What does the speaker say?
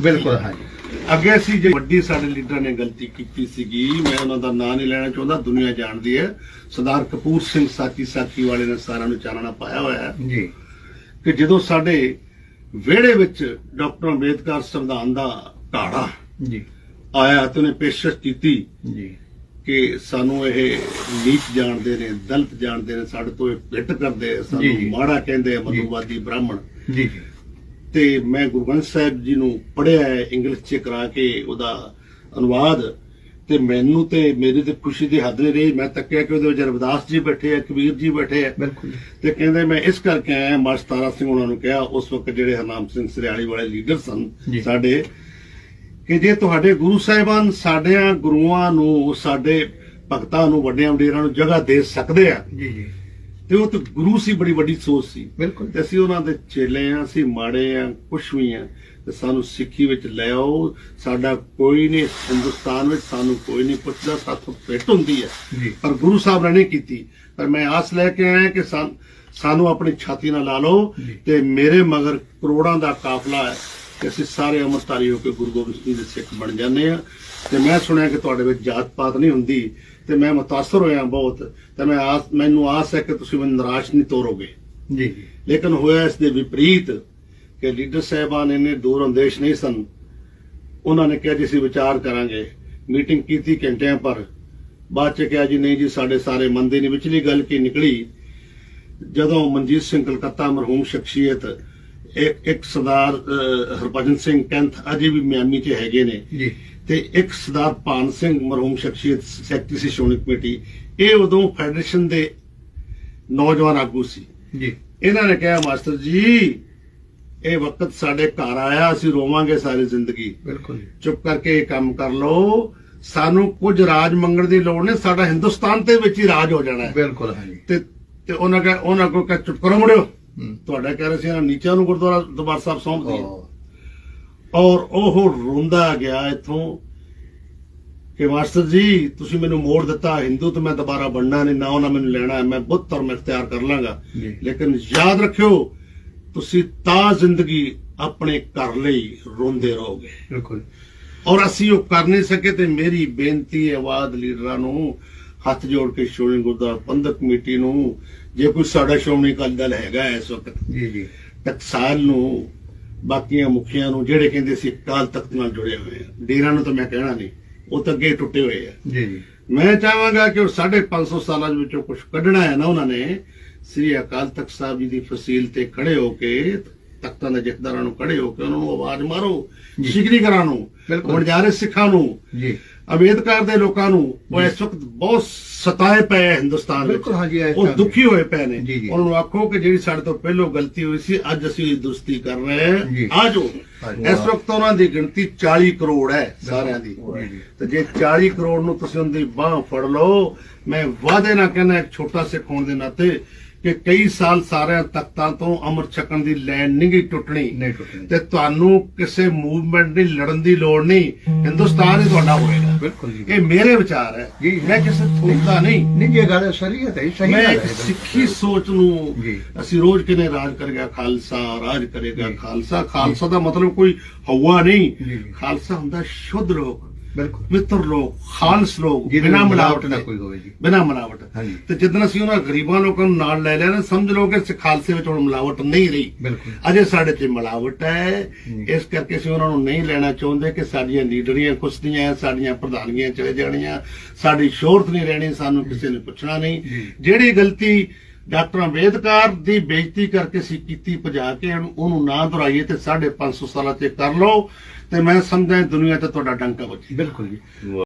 ਬਿਲਕੁਲ ਹਾਂਜੀ। ਅੱਗੇ ਅਸੀਂ ਜੇ ਵੱਡੀ ਸਾਡੇ ਲੀਡਰਾਂ ਨੇ ਗਲਤੀ ਕੀਤੀ ਸੀਗੀ ਮੈਂ ਉਹਨਾਂ ਦਾ ਨਾਂ ਨਹੀਂ ਲੈਣਾ ਚਾਹੁੰਦਾ ਦੁਨੀਆ ਜਾਣਦੀ ਹੈ। ਸਰਦਾਰ ਕਪੂਰ ਸਿੰਘ ਸਾਚੀ ਸਾਖੀ ਵਾਲੇ ਨੇ ਸਾਰਿਆਂ ਨੂੰ ਚਾਨਣਾ ਪਾਇਆ ਹੋਇਆ ਹੈ। ਜੀ। ਕਿ ਜਦੋਂ ਸਾਡੇ ਵਿਹੜੇ ਵਿੱਚ ਡਾਕਟਰ ਅੰਬੇਦਕਰ ਸੰਵਿਧਾਨ ਦਾ ਘਾੜਾ ਜੀ। ਆਇਆ ਤੇ ਉਹਨੇ ਪੇਸ਼ਕਸ਼ ਕੀਤੀ ਜੀ। ਕਿ ਸਾਨੂੰ ਇਹ ਨੀਚ ਜਾਣਦੇ ਨੇ ਦਲਿਤ ਜਾਣਦੇ ਨੇ ਸਾਡੇ ਤੋਂ ਇਹ ਪਿੱਟ ਕਰਦੇ ਸਾਨੂੰ। ਮਾੜਾ ਕਹਿੰਦੇ ਆ ਮਨੂਵਾਦੀ ਬ੍ਰਾਹਮਣ। ਜੀ ਜੀ। ਤੇ ਮੈਂ ਗੁਰੂ ਗ੍ਰੰਥ ਸਾਹਿਬ ਜੀ ਨੂੰ ਪੜਿਆ ਹੈ ਇੰਗਲਿਸ਼ ਚ ਕਰਾ ਕੇ ਉਹਦਾ ਅਨੁਵਾਦ। ਤੇ ਮੈਨੂੰ ਤੇ ਮੇਰੀ ਤੇ ਖੁਸ਼ੀ ਦੀ ਹੱਦ ਨਹੀਂ ਰਹੀ। ਮੈਂ ਤੱਕਿਆ ਕਿ ਉਹਦੇ ਵਿੱਚ ਰਵਿਦਾਸ ਜੀ ਬੈਠੇ ਆ ਕਬੀਰ ਜੀ ਬੈਠੇ ਆ। ਬਿਲਕੁਲ। ਤੇ ਕਹਿੰਦੇ ਮੈਂ ਇਸ ਕਰਕੇ ਆਇਆ ਮਾਸਟਰ ਤਾਰਾ ਸਿੰਘ ਉਹਨਾਂ ਨੂੰ ਕਿਹਾ ਉਸ ਵਕਤ ਜਿਹੜੇ ਹਰਨਾਮ ਸਿੰਘ ਸਰਿਆਲੀ ਵਾਲੇ ਲੀਡਰ ਸਨ। ਸਾਡੇ ਕਿ ਜੇ ਤੁਹਾਡੇ ਗੁਰੂ ਸਾਹਿਬਾਨ ਸਾਡਿਆਂ ਗੁਰੂਆਂ ਨੂੰ ਸਾਡੇ ਭਗਤਾਂ ਨੂੰ ਵੱਡਿਆਂ ਵਡੇਰਾਂ ਨੂੰ ਜਗ੍ਹਾ ਦੇ ਸਕਦੇ ਆ ਜੀ ਜੀ। ਤੇ ਉਹ ਤੇ ਗੁਰੂ ਸੀ ਬੜੀ ਵੱਡੀ ਸੋਚ ਸੀ। ਬਿਲਕੁਲ। ਤੇ ਅਸੀਂ ਉਹਨਾਂ ਦੇ ਚੇਲੇ ਆ ਅਸੀਂ ਮਾੜੇ ਆ ਕੁਛ ਵੀ ਆ। ਤੇ ਸਾਨੂੰ ਸਿੱਖੀ ਵਿੱਚ ਲੈ ਆਓ। ਸਾਡਾ ਕੋਈ ਨਹੀਂ ਹਿੰਦੁਸਤਾਨ ਵਿੱਚ ਸਾਨੂੰ ਕੋਈ ਨਹੀਂ ਪੁੱਛਦਾ ਸਾਥੋਂ ਪਿੱਟ ਹੁੰਦੀ ਹੈ। ਪਰ ਗੁਰੂ ਸਾਹਿਬ ਨੇ ਨਹੀਂ ਕੀਤੀ। ਪਰ ਮੈਂ ਆਸ ਲੈ ਕੇ ਆਇਆ ਕਿ ਸਾਨ- ਆਪਣੀ ਛਾਤੀ ਨਾਲ ਲਾ ਲਓ। ਤੇ ਮੇਰੇ ਮਗਰ ਕਰੋੜਾਂ ਦਾ ਕਾਫਲਾ ਹੈ ਕਿ ਅਸੀਂ ਸਾਰੇ ਅਮਰਤਾਰੀ ਹੋ ਕੇ ਗੁਰੂ ਗੋਬਿੰਦ ਸਿੰਘ ਦੇ ਸਿੱਖ ਬਣ ਜਾਂਦੇ ਆ। ਤੇ ਮੈਂ ਸੁਣਿਆ ਕਿ ਤੁਹਾਡੇ ਵਿੱਚ ਜਾਤ ਪਾਤ ਨਹੀਂ ਹੁੰਦੀ। ਤੇ ਮੈਂ ਮੁਤਾਸਰ ਹੋਇਆ ਬਹੁਤ ਤੇ ਮੈਂ ਆਸ ਮੈਨੂੰ ਆਸ ਹੈ ਕਿ ਤੁਸੀਂ ਮੈਨੂੰ ਨਿਰਾਸ਼ ਨਹੀਂ ਤੋਰੋਗੇ। ਜੀ। ਲੇਕਿਨ ਹੋਇਆ ਇਸ ਦੇ ਵਿਪਰੀਤ ਕਿ ਲੀਡਰ ਸਾਹਿਬਾਨ ਇੰਨੇ ਦੂਰ ਅੰਦੇਸ਼ ਨਹੀਂ ਸਨ। ਉਹਨਾਂ ਨੇ ਕਿਹਾ ਜੀ ਅਸੀਂ ਵਿਚਾਰ ਕਰਾਂਗੇ। ਮੀਟਿੰਗ ਕੀਤੀ ਘੰਟਿਆਂ ਪਰ। ਬਾਅਦ ਚ ਕਿਹਾ ਜੀ ਨਹੀਂ ਜੀ ਸਾਡੇ ਸਾਰੇ ਮੰਦੇ ਨਹੀਂ ਵਿਚਲੀ ਗੱਲ ਕੀ ਨਿਕਲੀ? ਜਦੋਂ ਮਨਜੀਤ ਸਿੰਘ ਕਲਕੱਤਾ ਮਰਹੂਮ ਸ਼ਖਸੀਅਤ ਇੱਕ ਇੱਕ ਸਰਦਾਰ ਅਹ, ਹਰਭਜਨ ਸਿੰਘ ਕੈਂਥ ਅਜੇ ਵੀ ਮਿਆਮੀ 'ਚ ਹੈਗੇ ਨੇ। ਜੀ। ਤੇ ਇੱਕ ਸਰਦਾਰ ਭਾਨ ਸਿੰਘ ਮਰਹੂਮ ਸ਼ਖਸੀਅਤ ਸੈਕਟਰੀ ਸੀ ਸ਼੍ਰੋਮਣੀ ਕਮੇਟੀ। ਇਹ ਉਦੋਂ ਫੈਡਰੇਸ਼ਨ ਦੇ ਨੌਜਵਾਨ ਆਗੂ ਸੀ। ਜੀ। ਇਹਨਾਂ ਨੇ ਕਿਹਾ ਮਾਸਟਰ ਜੀ ਇਹ ਵਕਤ ਸਾਡੇ ਘਰ ਆਇਆ ਅਸੀਂ ਰੋਵਾਂਗੇ ਸਾਰੀ ਜ਼ਿੰਦਗੀ। ਬਿਲਕੁਲ ਚੁੱਪ ਕਰਕੇ ਇਹ ਕੰਮ ਕਰ ਲਓ। ਸਾਨੂੰ ਕੁਝ ਰਾਜ ਮੰਗਣ ਦੀ ਲੋੜ ਨਹੀਂ ਸਾਡਾ ਹਿੰਦੁਸਤਾਨ ਦੇ ਵਿੱਚ ਹੀ ਰਾਜ ਹੋ ਜਾਣਾ ਹੈ। ਬਿਲਕੁਲ ਹਾਂਜੀ। ਤੇ ਤੇ ਉਹਨਾਂ ਕਹੇ ਉਹਨਾਂ ਕੋਲ ਕਹੇ ਚੁੱਪ ਕਰੋ ਮੁੜਿਓ। ਤੁਹਾਡਾ ਕਹਿ ਰਹੇ ਸੀ ਇਹਨਾਂ ਨੀਚਾਂ ਨੂੰ ਗੁਰਦੁਆਰਾ ਦਰਬਾਰ ਸਾਹਿਬ ਸੌਂਪ ਹਾਂ। ਔਰ ਉਹ ਰੋਂਦਾ ਗਿਆ ਇੱਥੋਂ ਕਿ ਮਾਸਟਰ ਜੀ ਤੁਸੀਂ ਮੈਨੂੰ ਮੋੜ ਦਿੱਤਾ ਹਿੰਦੂ ਤੇ ਮੈਂ ਦੁਬਾਰਾ ਬਣਨਾ ਨਹੀਂ ਨਾ ਉਹਨਾਂ ਮੈਨੂੰ ਲੈਣਾ ਮੈਂ ਬੁੱਧ ਧਰਮ ਇਖਤਿਆਰ ਕਰ ਲਾਂਗਾ। ਲੇਕਿਨ ਯਾਦ ਰੱਖਿਓ ਤੁਸੀਂ ਤਾਂ ਜ਼ਿੰਦਗੀ ਆਪਣੇ ਘਰ ਲਈ ਰੋਂਦੇ ਰਹੋਗੇ ਬਿਲਕੁਲ ਔਰ ਅਸੀਂ ਉਹ ਕਰ ਨਹੀਂ ਸਕੇ ਤੇ ਮੇਰੀ ਬੇਨਤੀ ਹੈ ਆਵਾਜ਼ ਲੀਡਰਾਂ ਨੂੰ ਹੱਥ ਜੋੜ ਕੇ ਸ਼੍ਰੋਮਣੀ ਗੁਰਦੁਆਰਾ ਪ੍ਰਬੰਧਕ ਕਮੇਟੀ ਨੂੰ ਜੇ ਕੋਈ ਸਾਡਾ ਸ਼੍ਰੋਮਣੀ ਅਕਾਲੀ ਦਲ ਹੈਗਾ ਇਸ ਵਕਤ ਜੀ ਜੀ। ਟਕਸਾਲ ਨੂੰ ਬਾਕੀਆਂ ਮੁਖੀਆਂ ਨੂੰ ਜਿਹੜੇ ਕਹਿੰਦੇ ਸੀ ਅਕਾਲ ਤਖਤ ਨਾਲ ਜੁੜੇ ਹੋਏ ਆ ਡੇਰਾਂ ਨੂੰ ਤਾਂ ਮੈਂ ਕਹਿਣਾ ਨਹੀਂ ਉਹ ਤਾਂ ਅੱਗੇ ਟੁੱਟੇ ਹੋਏ ਆ। ਜੀ ਜੀ। ਮੈਂ ਚਾਹਾਂਗਾ ਕਿ ਉਹ 550 ਸਾਲਾਂ ਦੇ ਵਿੱਚੋਂ ਕੁਝ ਕੱਢਣਾ ਹੈ ਨਾ ਉਹਨਾਂ ਨੇ ਸ੍ਰੀ ਅਕਾਲ ਤਖਤ ਸਾਹਿਬ ਜੀ ਦੀ ਫਸੀਲ ਤੇ ਖੜੇ ਹੋ ਕੇ ਤਖਤਾਂ ਦੇ ਜਥੇਦਾਰਾਂ ਨੂੰ ਖੜੇ ਹੋ ਕੇ ਉਹਨਾਂ ਨੂੰ ਆਵਾਜ਼ ਮਾਰੋ ਜੀ। ਸਿਗਰੀਕਰਾਂ ਨੂੰ ਬਿਲਕੁਲ। ਵਣਜਾਰੇ ਸਿੱਖਾਂ ਨੂੰ। ਜੀ। ਅੰਬੇਦਕਰ ਦੇ ਲੋਕਾਂ ਨੂੰ ਉਹ ਇਸ ਵਕਤ ਬਹੁਤ ਸਤਾਏ ਪਏ ਹੈ ਹਿੰਦੁਸਤਾਨ ਵਿੱਚ। ਬਿਲਕੁਲ ਹਾਂਜੀ ਉਹ ਦੁਖੀ ਹੋਏ ਪਏ ਨੇ। ਉਹਨਾਂ ਨੂੰ ਆਖੋ ਕਿ ਜਿਹੜੀ ਸਾਡੇ ਤੋਂ ਪਹਿਲਾਂ ਗਲਤੀ ਹੋਈ ਸੀ ਅੱਜ ਅਸੀਂ ਦੁਸਤੀ ਕਰ ਰਹੇ। ਹਾਂ। ਆਜੋ। ਇਸ ਵਕਤ ਉਹਨਾਂ ਦੀ ਗਿਣਤੀ 40 ਕਰੋੜ ਹੈ ਸਾਰਿਆਂ ਦੀ। ਤੇ ਜੇ 40 ਕਰੋੜ ਨੂੰ ਤੁਸੀਂ ਉਹਦੀ ਬਾਹ ਫੜ ਲਓ ਮੈਂ ਵਾਅਦੇ ਨਾਲ ਕਹਿੰਦਾ ਇੱਕ ਛੋਟਾ ਸਿੱਖ ਹੋਣ ਦੇ ਨਾਤੇ ਕਿ ਕਈ ਸਾਲ ਸਾਰਿਆਂ ਤਖਤਾਂ ਤੋਂ ਅਮਰ ਛਕਣ ਦੀ ਲੈਣ ਨਹੀਂ ਗਈ ਟੁੱਟਣੀ। ਤੇ ਤੁਹਾਨੂੰ ਕਿਸੇ ਮੂਵਮੈਂਟ ਦੀ ਲੜਨ ਦੀ ਲੋੜ ਨਹੀਂ। ਹਿੰਦੁਸਤਾਨ ਹੀ ਤੁਹਾਡਾ ਹੋਏਗਾ। ਬਿਲਕੁਲ ਜੀ ਇਹ ਮੇਰੇ ਵਿਚਾਰ ਹੈ। ਜੀ। ਮੈਂ ਕਿਸੇ ਥੋਕਦਾ ਨਹੀਂ। ਨਹੀਂ ਇਹ ਗੱਲ ਸ਼ਰੀਅਤ ਹੈ ਸਹੀ ਮੈਂ ਗੱਲ ਹੈ ਸਿੱਖੀ ਸੋਚ ਨੂੰ। ਅਸੀਂ ਰੋਜ਼ ਕਿਨੇ ਰਾਜ ਕਰੇਗਾ ਖਾਲਸਾ ਰਾਜ ਕਰੇਗਾ। ਖਾਲਸਾ। ਖਾਲਸਾ ਦਾ ਮਤਲਬ ਕੋਈ ਹਵਾ ਨਹੀਂ। ਖਾਲਸਾ ਹੁੰਦਾ ਸ਼ੁੱਧ ਲੋਕ। ਬਿਲਕੁਲ। ਮਿੱਤਰ ਲੋਕ ਖਾਲਸ ਲੋਕ ਬਿਨਾ ਮਿਲਾਵਟ ਨਾ ਕੋਈ ਹੋਵੇ ਜੀ। ਬਿਨਾ ਮਿਲਾਵਟ। ਤੇ ਜਦੋਂ ਅਸੀਂ ਉਹਨਾਂ ਗਰੀਬਾਂ ਲੋਕਾਂ ਨੂੰ ਨਾਲ ਲੈ ਲਿਆ ਨਾ ਸਮਝ ਲਓ ਕਿ ਖਾਲਸੇ ਵਿੱਚ ਹੁਣ ਮਿਲਾਵਟ ਨਹੀਂ ਰਹੀ। ਬਿਲਕੁਲ। ਅਜੇ ਸਾਡੇ ਤੇ ਮਿਲਾਵਟ ਹੈ। ਇਸ ਕਰਕੇ ਅਸੀਂ ਉਹਨਾਂ ਨੂੰ ਨਹੀਂ ਲੈਣਾ ਚਾਹੁੰਦੇ ਕਿ ਸਾਡੀਆਂ ਲੀਡਰੀਆਂ ਕੁਸ਼ਤੀਆਂ ਸਾਡੀਆਂ ਪ੍ਰਧਾਨਗੀਆਂ ਚਲੇ ਜਾਣੀਆਂ। ਸਾਡੀ ਸ਼ੋਹਰਤ ਨਹੀਂ ਰਹਿਣੀ ਸਾਨੂੰ ਕਿਸੇ ਨੇ ਪੁੱਛਣਾ ਨਹੀਂ। ਜਿਹੜੀ ਗਲਤੀ ਡਾਕਟਰ ਅੰਬੇਦਕਰ ਦੀ ਬੇਇੱਜ਼ਤੀ ਕਰਕੇ ਅਸੀਂ ਕੀਤੀ ਭਜਾ ਕੇ ਉਹਨੂੰ- ਉਹਨੂੰ ਨਾ ਦੁਹਰਾਈਏ ਤੇ 550 ਸਾਲਾਂ ਤੇ ਕਰ ਲਓ ਤੇ ਮੈਂ ਸਮਝਾਂ ਦੁਨੀਆ ਤੇ ਤੁਹਾਡਾ ਡੰਕਾ ਵੱਜੇ ਬਿਲਕੁਲ ਜੀ।